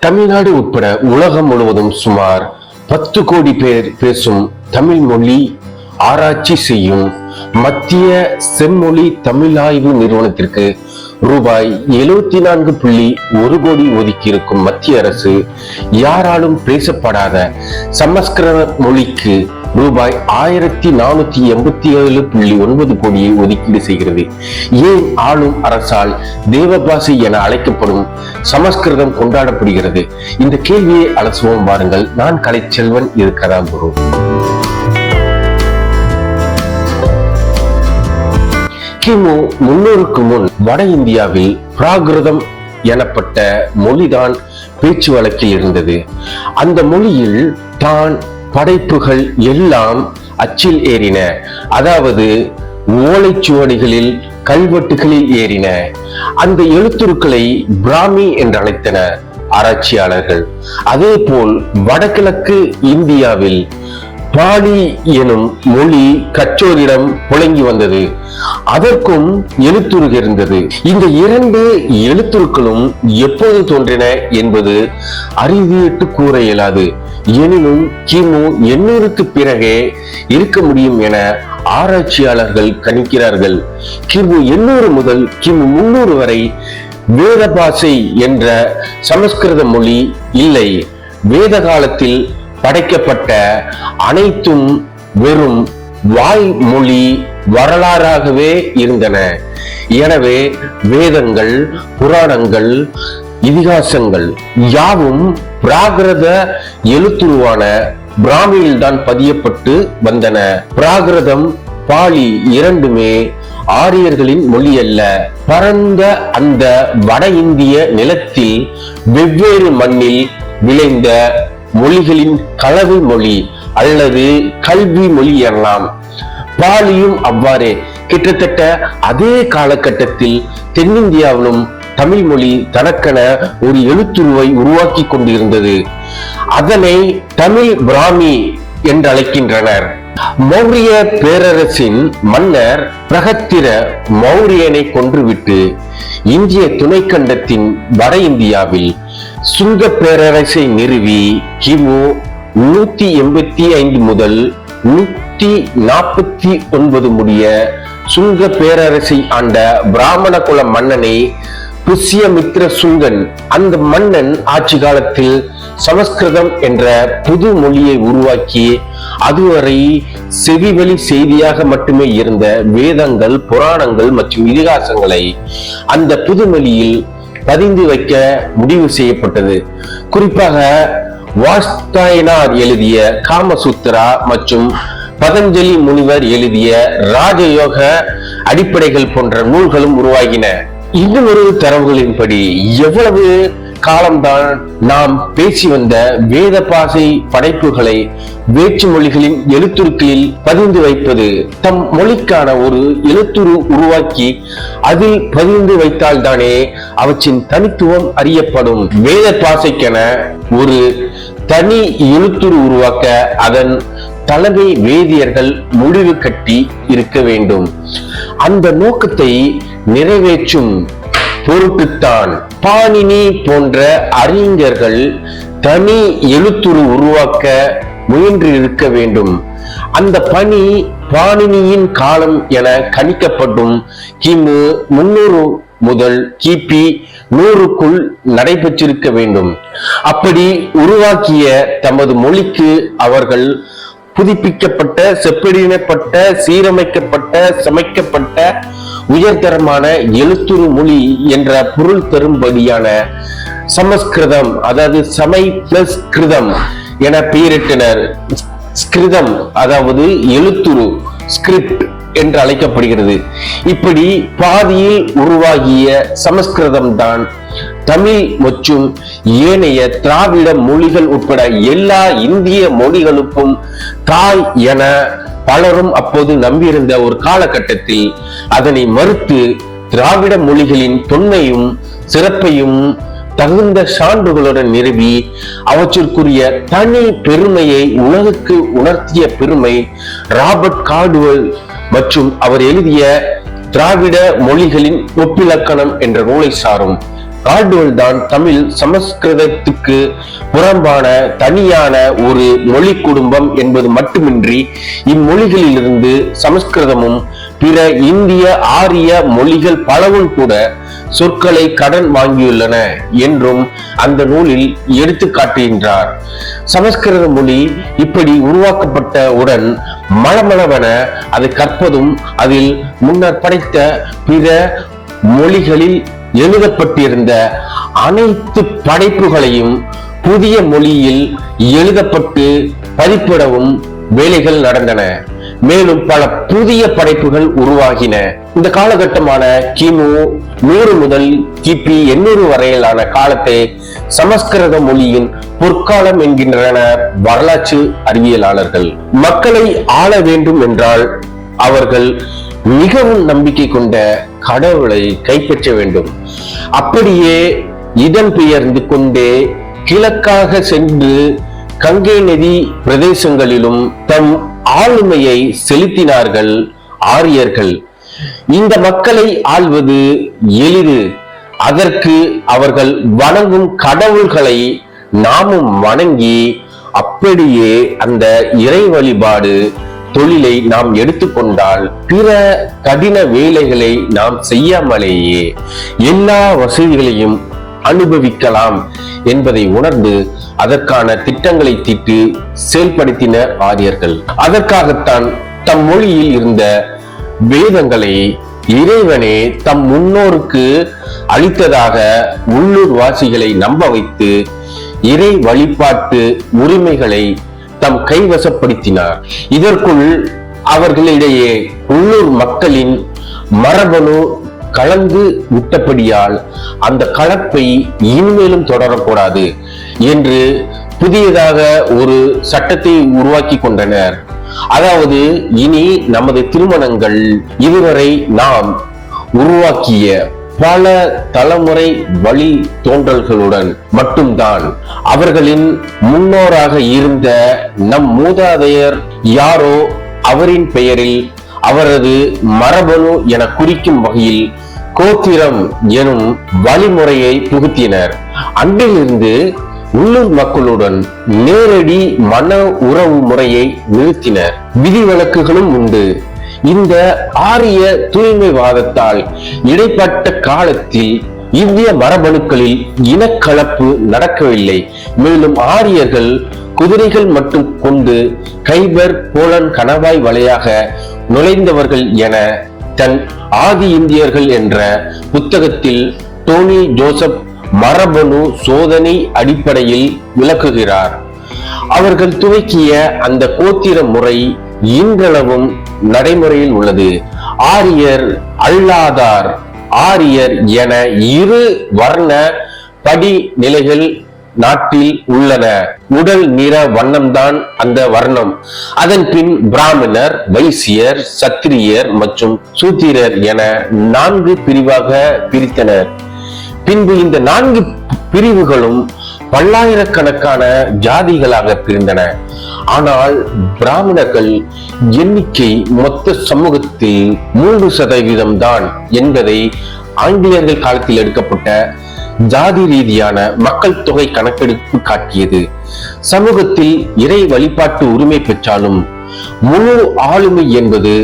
தமிழ்நாடு உட்பட உலகம் முழுவதும் சுமார் பத்து கோடி பேர் பேசும் தமிழ் மொழி ஆராய்ச்சி செய்யும் மத்திய செம்மொழி தமிழ் ஆய்வு நிறுவனத்திற்கு ரூபாய் எழுபத்தி நான்கு புள்ளி ஒரு கோடி ஒதுக்கியிருக்கும் மத்திய அரசு யாராலும் பேசப்படாத சமஸ்கிருத மொழிக்கு ரூபாய் ஆயிரத்தி நானூத்தி எண்பத்தி ஏழு புள்ளி ஒன்பது கோடியை ஒதுக்கீடு செய்கிறது. ஏன் ஆளும் அரசால் தேவபாசி என அழைக்கப்படும் சமஸ்கிருதம் கொண்டாடப்படுகிறது? இந்த கேள்வியை அலசுவோம் வாருங்கள். நான் கலைச்செல்வன் இருக்கதான் குரு கிமு முன்னூறுக்கு முன் வட இந்தியாவில் பிராகிருதம் எனப்பட்ட மொழிதான் பேச்சு வழக்கில் இருந்தது. அந்த மொழியில் தான் படைப்புகள் எல்லாம் அச்சில் ஏறின. அதாவது ஓலைச்சுவடிகளில் கல்வெட்டுகளில் ஏறின. அந்த எழுத்துருக்களை பிராமி என்று அழைத்தனர் ஆராய்ச்சியாளர்கள். அதே போல் வடகிழக்கு இந்தியாவில் பாடி எனும் மொழி கற்றோரிடம் புழங்கி வந்தது. அதற்கும் எழுத்துருக இருந்தது. இந்த இரண்டு எழுத்துருக்களும் எப்போது தோன்றின என்பது அறிவியட்டு கூற இயலாது. எனினும் கிமு எண்ணூறுக்கு பிறகே இருக்க முடியும் என ஆராய்ச்சியாளர்கள் கணிக்கிறார்கள். கிமு எண்ணூறு முதல் கிமு முன்னூறு வரை வேத பாஷை என்ற சமஸ்கிருத மொழி இல்லை. வேத காலத்தில் படைக்கப்பட்ட அனைத்தும் வெறும் வாய்மொழி வரலாறாகவே இருந்தன. எனவே வேதங்கள் புராணங்கள் இதிகாசங்கள் யாவும் பிராகிருத எழுத்துருவான பிராமியில் தான் பதியப்பட்டு வந்தன. பிராகிருதம் பாலி இரண்டுமே ஆரியர்களின் மொழி அல்ல பரந்த அந்த வட இந்திய நிலத்தில் வெவ்வேறு மண்ணில் விளைந்த மொழிகளின் கலவை மொழி அல்லது கல்வி மொழி எனலாம். பாலியும் அவ்வாறே. கிட்டத்தட்ட அதே காலகட்டத்தில் தென்னிந்தியாவிலும் தமிழ் மொழி தனக்கென ஒரு எழுத்துருவை உருவாக்கி கொண்டிருந்தது. அதனை தமிழ் பிராமி என்று அழைக்கின்றனர். மௌரிய பேரரசின் மன்னர் பிரகத்திர மௌரியனை கொன்றுவிட்டு இந்திய துணைக்கண்டத்தின் வட இந்தியாவில் சுங்க பேரரசை நிறுவி கிமு நூத்தி எண்பத்தி ஐந்து முதல் நூத்தி நாற்பத்தி ஒன்பது முடிய சுங்க பேரரசை ஆண்ட பிராமண குல மன்னனை புஷ்யமித்ர சுங்கன் அந்த மன்னன் ஆட்சி காலத்தில் சமஸ்கிருதம் என்ற புது மொழியை உருவாக்கி அதுவரை செவிவழி செய்தியாக மட்டுமே இருந்த வேதங்கள் புராணங்கள் மற்றும் இதிகாசங்களை அந்த புது மொழியில் பதிந்து வைக்க முடிவு செய்யப்பட்டது. குறிப்பாக வாஸ்தாயினார் எழுதிய காமசூத்ரா மற்றும் பதஞ்சலி முனிவர் எழுதிய ராஜயோக அடிப்படைகள் போன்ற நூல்களும் உருவாகின. இன்னும் ஒரு தரவுகளின்படி எவ்வளவு காலம்தான் நாம் பேசி வந்த வேத பாசை படைப்புகளை வேற்று மொழிகளின் எழுத்துருக்களில் பதிந்து வைப்பது தம் மொழிக்கான ஒரு எழுத்துரு உருவாக்கி அதில் பதிந்து வைத்தால்தானே அவற்றின் தனித்துவம் அறியப்படும். வேத பாசைக்கென ஒரு தனி எழுத்துரு உருவாக்க அதன் தலைமை வேதியர்கள் முடிவு கட்டி இருக்க வேண்டும். அந்த நோக்கத்தை நிறைவேற்றும் பொருட்டுத்தான் பாணினி போன்ற அறிஞர்கள் தனி எழுத்துரு உருவாக்க முயன்று இருக்க வேண்டும். அந்த பணி பாணினியின் காலம் என கணிக்கப்படும் கிமு முன்னூறு முதல் கிபி நூறுக்குள் நடைபெற்றிருக்க வேண்டும். அப்படி உருவாக்கிய தமது மொழிக்கு அவர்கள் புதுப்பிக்கப்பட்ட செப்படினப்பட்ட சீரமைக்கப்பட்ட சமைக்கப்பட்ட உயர்தரமான எழுத்துரு மொழி என்ற பொருள் தரும்படியான சமஸ்கிருதம் அதாவது சமை பிளஸ் கிருதம் என பெயரிட்டனர். ஸ்கிருதம் அதாவது எழுத்துரு ஸ்கிரிப்ட் என்று அழைக்கப்படுகிறது. இப்படி பாதியில் உருவாகிய சமஸ்கிருதம் தான் தமிழ் மற்றும் ஏனைய திராவிட மொழிகள் உட்பட எல்லா இந்திய மொழிகளுக்கும் தாய் என பலரும் அப்போது நம்பியிருந்த ஒரு காலகட்டத்தில் அதனை மறுத்து திராவிட மொழிகளின் தொன்மையும் சிறப்பையும் தகுந்த சான்றுகளுடன் நிறுவி அவற்றிற்குரிய தனி பெருமையை உலகுக்கு உணர்த்திய பெருமை ராபர்ட் கார்டுவல் மற்றும் அவர் எழுதிய திராவிட மொழிகளின் ஒப்பிலக்கணம் என்ற நூலை சாரும். கார்டுவல் தான் தமிழ் சமஸ்கிருதத்துக்கு புறம்பான தனியான ஒரு மொழி குடும்பம் என்பது மட்டுமின்றி இம்மொழிகளிலிருந்து சமஸ்கிருதமும் பிற இந்திய ஆரிய மொழிகள் பலவும் கூட சொற்களை கடன் வாங்கியுள்ளன என்றும் அந்த நூலில் எடுத்து காட்டுகின்றார். சமஸ்கிருத மொழி இப்படி உருவாக்கப்பட்ட உடன் மளமளவென அதை கற்பதும் அதில் முன்னர் படைத்த பிற மொழிகளில் எழுதப்பட்டிருந்த அனைத்து படைப்புகளையும் புதிய மொழியில் எழுதப்பட்டு பதிப்பிடவும் வேலைகள் நடந்தன. மேலும் பல புதிய படைப்புகள் உருவாகின. இந்த காலகட்டமான கிமு நூறு முதல் கிபி எண்ணூறு வரையிலான காலத்தை சமஸ்கிருத மொழியின் பொற்காலம் என்கின்றனர் வரலாற்று அறிவியலாளர்கள். மக்களை ஆள வேண்டும் என்றால் அவர்கள் மிகவும் நம்பிக்கை கொண்ட கடவுளை கைப்பற்ற வேண்டும். அப்படியே இதன் பெயர்ந்து கொண்டே கிழக்காக சென்று கங்கை நதி பிரதேசங்களிலும் தம் ஆளுமையை செலுத்தினார்கள் ஆரியர்கள். இந்த மக்களை ஆள்வது எளிது. அதற்கு அவர்கள் வணங்கும் கடவுள்களை நாமும் வணங்கி அப்படியே அந்த இறை வழிபாடு தொழிலை நாம் எடுத்துக்கொண்டால் பிற கடின வேலைகளை நாம் செய்யாமலேயே எல்லா வசதிகளையும் அனுபவிக்கலாம். என்பதை உணர்ந்து அதற்கான திட்டங்களை தீட்டு செயல்படுத்தினர் ஆரியர்கள். அதற்காகத்தான் தம் மொழியில் இருந்த வேதங்களை இறைவனே தம் முன்னோருக்கு அளித்ததாக உள்ளூர் வாசிகளை நம்ப வைத்து இறை வழிபாட்டு உரிமைகளை தம் கைவசப்படுத்தினார். இதற்குள் அவர்களிடையே உள்ளூர் மக்களின் மரபணு கலந்து விட்டபடியால் அந்த கலப்பை இனிமேலும் தொடரக்கூடாது என்று புதியதாக ஒரு சட்டத்தை உருவாக்கி கொண்டனர். அதாவது இனி நமது திருமணங்கள் இதுவரை நாம் உருவாக்கிய பல தலைமுறை வழி தோன்றல்களுடன் மட்டும்தான் அவர்களின் முன்னோராக இருந்த நம் மூதாதையர் யாரோ அவரின் பெயரில் அவரது மரபணு என குறிக்கும் வகையில் கோத்திரம் எனும் வழிமுறையை புகுத்தினர். அன்றிலிருந்து உள்ளூர் மக்களுடன் நேரடி மன உறவு முறையை நிறுத்தினர். விதிவிலக்குகளும் உண்டு. இந்த ஆரிய தூய்மைவாதத்தால் இடைப்பட்ட காலத்தில் இந்திய மரபணுக்களில் இனக்கலப்பு நடக்கவில்லை. மேலும் ஆரியர்கள் குதிரைகள் மட்டும் கொண்டு கைபர் போலன் கணவாய் வழியாக நுழைந்தவர்கள் என தன் ஆதி இந்தியர்கள் என்ற புத்தகத்தில் டோனி ஜோசப் மரபணு சோதனை அடிப்படையில் விளக்குகிறார். அவர்கள் துவக்கிய அந்த கோத்திர முறை இன்றளவும் நடைமுறையில் உள்ளது. ஆரியர் அல்லாதார் ஆரியர் என இரு வர்ண படிநிலைகள் நாட்டில் உள்ளன. உடல் நிற வண்ணம்தான் அந்த வர்ணம். அதன் பின் பிராமணர் வைசியர் சத்திரியர் மற்றும் சூத்திரர் என நான்கு பிரிவாக பிரித்தனர். பின்பு இந்த நான்கு பிரிவுகளும் பல்லாயிரக்கணக்கான ஜாதிகளாக பிரிந்தன. ஆனால் பிராமணர்கள் எண்ணிக்கை மொத்த சமூகத்தில் மூன்று சதவீதம் தான் என்பதை ஆங்கிலேயர்கள் காலத்தில் எடுக்கப்பட்ட ஜாதி ரீதியான மக்கள் தொகை கணக்கெடுப்பு காட்டியது. சமூகத்தில் இறை வழிபாட்டு உரிமை பெற்றாலும் முழு ஆளுமை என்பது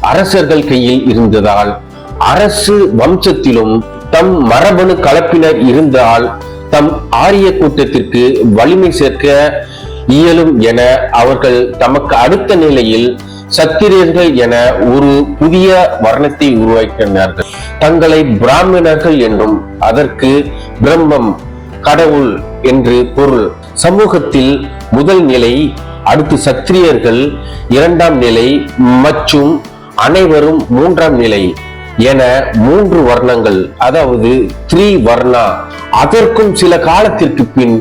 அரசர்கள் கையில் இருந்ததால் அரசு வம்சத்திலும் தம் மரபணு கலப்பினர் இருந்தால் தம் ஆரிய கூட்டத்திற்கு வலிமை சேர்க்க இயலும் என அவர்கள் தமக்கு அடுத்த நிலையில் சத்திரியர்கள் என ஒரு புதிய வர்ணத்தை உருவாக்கினார்கள். தங்களை பிராமணர்கள் என்றும் அதற்கு பிரம்மம் கடவுள் என்று பொருள். சமூகத்தில் முதல் நிலை அடுத்து சத்திரியர்கள் இரண்டாம் நிலை மற்றும் அனைவரும் மூன்றாம் நிலை என மூன்று வர்ணங்கள் அதாவது த்ரீ வர்ணா அதற்கும் சில காலத்திற்கு பின்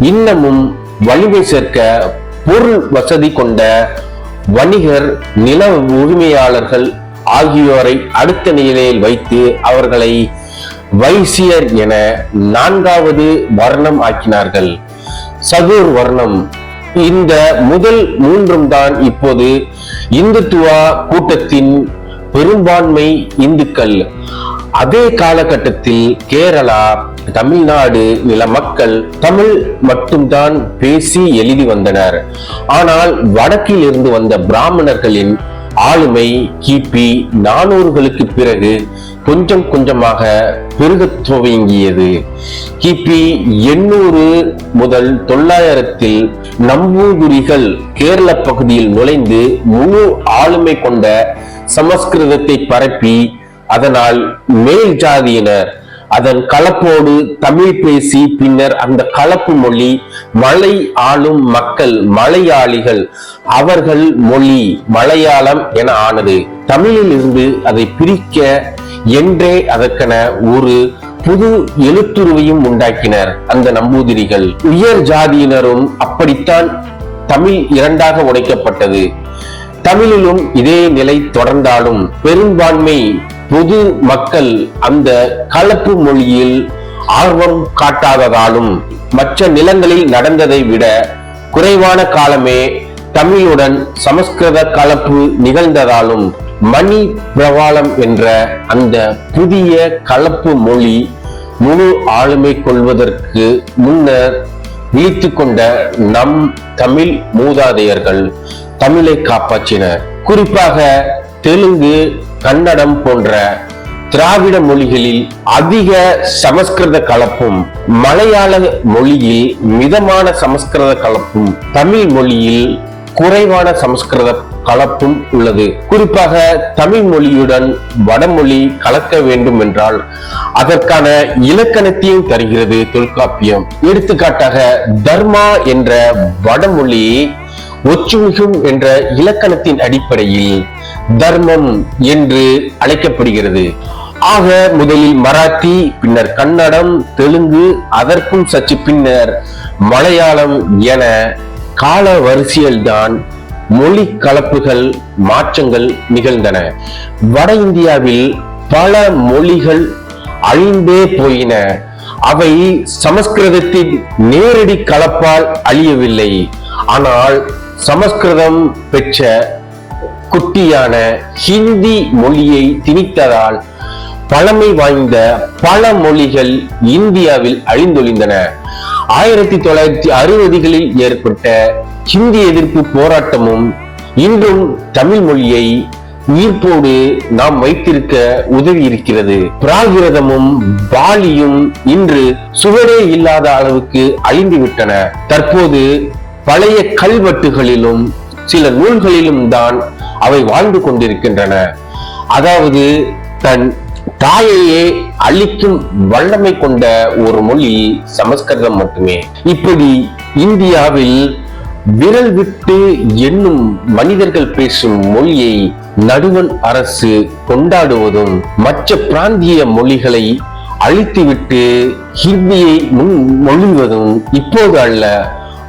இன்னமும் வலிமை சேர்க்க பொருள் வசதி கொண்ட வணிகர் நில உரிமையாளர்கள் ஆகியோரை அடுத்த நிலையில் வைத்து அவர்களை வைசியர் என நான்காவது வர்ணம் ஆக்கினார்கள். சதுர் வர்ணம். இந்த முதல் மூன்றும் தான் இப்போது இந்துத்துவா கூட்டத்தின் பெரும்பான்மை இந்துக்கள். அதே காலகட்டத்தில் கேரளா தமிழ்நாடு நில மக்கள் தமிழ் மட்டும்தான் பேசி எழுதி வந்தனர். ஆனால் வடக்கில் இருந்து வந்த பிராமணர்களின் ஆளுமை கிபி நானூறுகளுக்கு பிறகு கொஞ்சம் கொஞ்சமாக பெருகத் துவங்கியது. கிபி எண்ணூறு முதல் தொள்ளாயிரத்தில் நம்பூதுரிகள் கேரள பகுதியில் நுழைந்து முழு ஆளுமை கொண்ட சமஸ்கிருதத்தை பரப்பி அதனால் மேல் ஜாதியினர் அதன் கலப்போடு தமிழ் பேசி பின்னர் அந்த கலப்பு மொழி மலை ஆளும் மக்கள் மலையாளிகள் அவர்கள் மொழி மலையாளம் என ஆனது. தமிழில் இருந்து அதை பிரிக்க என்றே அதற்கென ஒரு புது எழுத்துருவையும் உண்டாக்கினர் அந்த நம்பூதிரிகள். உயர் ஜாதியினரும் அப்படித்தான் தமிழ் இரண்டாக உடைக்கப்பட்டது. தமிழிலும் இதே நிலை தொடர்ந்தாலும் பெரும்பான்மை பொது மக்கள் அந்த கலப்பு மொழியில் ஆர்வம் காட்டாததாலும் மற்ற நிலங்களில் நடந்ததை விட குறைவான காலமே தமிழுடன் சமஸ்கிருத கலப்பு நிகழ்ந்ததாலும் மணி பிரவாளம் என்ற அந்த புதிய கலப்பு மொழி முழு ஆளுமை கொள்வதற்கு முன்னர் விழித்து கொண்ட நம் தமிழ் மூதாதையர்கள் தமிழை காப்பாற்றினர். குறிப்பாக தெலுங்கு கன்னடம் போன்ற திராவிட மொழிகளில் அதிக சமஸ்கிருத கலப்பும் மலையாள மொழியில் மிதமான சமஸ்கிருத கலப்பும் தமிழ் மொழியில் குறைவான சமஸ்கிருத கலப்பும் உள்ளது. குறிப்பாக தமிழ் மொழியுடன் வடமொழி கலக்க வேண்டும் என்றால் அதற்கான இலக்கணத்தையும் தருகிறது தொல்காப்பியம். எடுத்துக்காட்டாக தர்மா என்ற வடமொழி ஒற்றுமிகும் என்ற இலக்கணத்தின் அடிப்படையில் தர்மம் என்று அழைக்கப்படுகிறது. ஆக முதலில் மராத்தி பின்னர் கன்னடம் தெலுங்கு அதற்கும் சற்று பின்னர் மலையாளம் என கால வரிசையில்தான் மொழி கலப்புகள் மாற்றங்கள் நிகழ்ந்தன. வட இந்தியாவில் பல மொழிகள் அழிந்தே போயின. அவை சமஸ்கிருதத்தின் நேரடி கலப்பால் அழியவில்லை. ஆனால் சமஸ்கிருதம் பெற்ற குட்டியான ஹிந்தி மொழியை திணித்ததால் பழமை வாய்ந்த பல மொழிகள் இந்தியாவில் அழிந்தொழிந்தன. ஆயிரத்தி தொள்ளாயிரத்தி அறுபதுகளில் ஏற்பட்ட ஹிந்தி எதிர்ப்பு போராட்டமும் இன்றும் தமிழ் மொழியை ஈர்ப்போடு நாம் வைத்திருக்க உதவி இருக்கிறது. பிராகிருதமும் பாலியும் இன்று சுவரே இல்லாத அளவுக்கு அழிந்து விட்டன தற்போது பழைய கல்வெட்டுகளிலும் சில நூல்களிலும் தான் அவை வாழ்ந்து கொண்டிருக்கின்றன. அதாவது தன் தாயையே அழிக்கும் வல்லமை கொண்ட ஒரு மொழி சமஸ்கிருதம் மட்டுமே. இப்படி இந்தியாவில் விரல் விட்டு என்னும் மனிதர்கள் பேசும் மொழியை நடுவன் அரசு கொண்டாடுவதும் மற்ற பிராந்திய மொழிகளை அழித்துவிட்டு ஹிந்தியை முன் மொழிவதும் இப்போது அல்ல.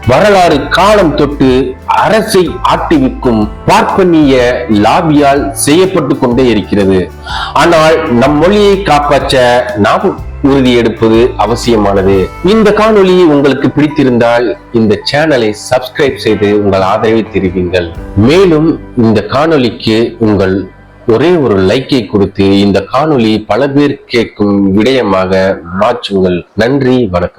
வரலாறு காலம் தொட்டு அரசை ஆட்டிவிக்கும் பார்ப்பனிய லாபியால் செய்யப்பட்டு கொண்டே இருக்கிறது. ஆனால் நம் மொழியை காப்பாற்ற நாம் உறுதி எடுப்பது அவசியமானது. இந்த காணொளி உங்களுக்கு பிடித்திருந்தால் இந்த சேனலை சப்ஸ்கிரைப் செய்து உங்கள் ஆதரவை தெரிவிங்கள். மேலும் இந்த காணொளிக்கு உங்கள் ஒரே ஒரு லைக்கை கொடுத்து இந்த காணொளி பல பேர் கேட்கும் விடயமாக மாற்றுங்கள். நன்றி வணக்கம்.